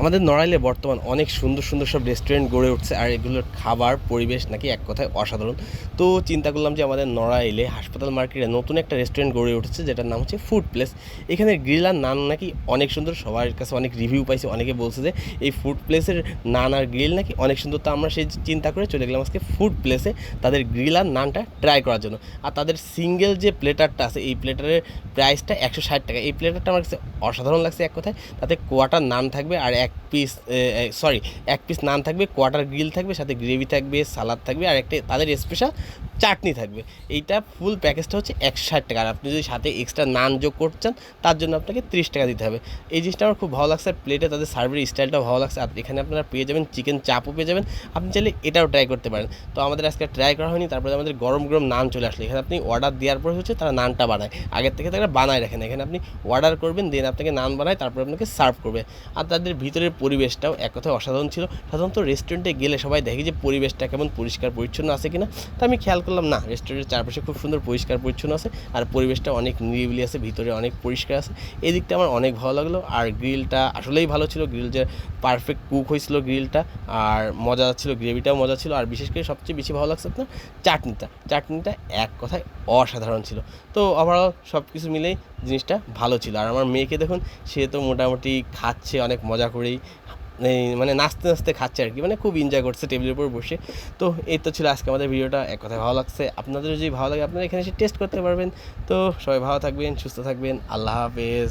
আমাদের নড়াইলে বর্তমান অনেক সুন্দর সুন্দর সব রেস্টুরেন্ট গড়ে উঠছে, আর এগুলোর খাবার, পরিবেশ নাকি এক কথায় অসাধারণ। তো চিন্তা করলাম যে আমাদের নড়াইলে হাসপাতাল মার্কেটে নতুন একটা রেস্টুরেন্ট গড়ে উঠেছে, যেটার নাম হচ্ছে ফুড প্লেস এখানে গ্রিল আর নান নাকি অনেক সুন্দর, সবার কাছে অনেক রিভিউ পাইছে, অনেকে বলছে যে এই ফুড প্লেসের নান আর গ্রিল নাকি অনেক সুন্দর। তো আমরা সেই চিন্তা করে চলে গেলাম আজকে ফুড প্লেসে তাদের গ্রিল আর নানটা ট্রাই করার জন্য। আর তাদের সিঙ্গেল যে প্লেটারটা আছে, এই প্লেটারের প্রাইসটা একশো ষাট টাকা। এই প্লেটারটা আমার কাছে অসাধারণ লাগছে এক কথায়। তাতে কোয়াটার নান থাকবে আর এক পিস সরি এক পিস নান থাকবে কোয়াটার গ্রিল থাকবে, সাথে গ্রেভি থাকবে সালাদ থাকবে, আর একটা তাদের স্পেশাল চাটনি থাকবে। এইটা ফুল প্যাকেজটা হচ্ছে একশো ষাট টাকা। আর আপনি যদি সাথে এক্সট্রা নান যোগ করছেন তার জন্য আপনাকে ত্রিশ টাকা দিতে হবে। এই জিনিসটা আমার খুব ভালো লাগছে, আর প্লেটে তাদের সার্ভের স্টাইলটা ভালো লাগছে। আর এখানে আপনারা পেয়ে যাবেন চিকেন চাপও পেয়ে যাবেন। আপনি চাইলে এটাও ট্রাই করতে পারেন। তো আমাদের আজকে ট্রাই করা হয়নি, তারপরে আমাদের গরম গরম নান চলে আসলো। এখানে আপনি অর্ডার দেওয়ার পরে হচ্ছে তারা নানটা বানায়। আগের থেকে তারা বানায় রাখেন। এখানে আপনি অর্ডার করবেন দেন আপনাকে নান বানায়, তারপরে আপনাকে সার্ভ করবে। আর তাদের ভিতরের পরিবেশটাও এক কথায় অসাধারণ ছিল। সাধারণত রেস্টুরেন্টে গেলে সবাই দেখে যে পরিবেশটা কেমন, পরিষ্কার, পরিচ্ছন্ন আছে কিনা। তা আমি খেয়াল করলাম, না রেস্টুরেন্টের চারপাশে খুব সুন্দর পরিষ্কার পরিচ্ছন্ন আছে আর পরিবেশটা অনেক নিরিবিলি আছে, ভিতরে অনেক পরিষ্কার আছে। এই দিকটা আমার অনেক ভালো লাগল আর গ্রিলটা আসলেই ভালো ছিল গ্রিল যে পারফেক্ট কুক হয়েছিল গ্রিলটা আর মজা ছিল গ্রেভিটাও মজা ছিল আর বিশেষ করে সবচেয়ে বেশি ভালো লাগছে আপনার চাটনিটা। চাটনিটা এক কথায় অসাধারণ ছিল। তো ওভারঅল সব কিছু মিলেই জিনিসটা ভালো ছিল। আর আমার মেয়েকে দেখুন, সে তো মোটামুটি খাচ্ছে, অনেক মজা করেই। মানে নাচতে নাচতে খাচ্ছে আর কি মানে খুব এনজয় করছে টেবিলের উপর বসে। তো এই তো ছিল আজকে আমাদের ভিডিওটা, এক কথায় ভালো লাগছে। আপনাদের যদি ভালো লাগে, আপনারা এখানে এসে টেস্ট করতে পারবেন। তো সবাই ভালো থাকবেন, সুস্থ থাকবেন, আল্লাহ হাফেজ।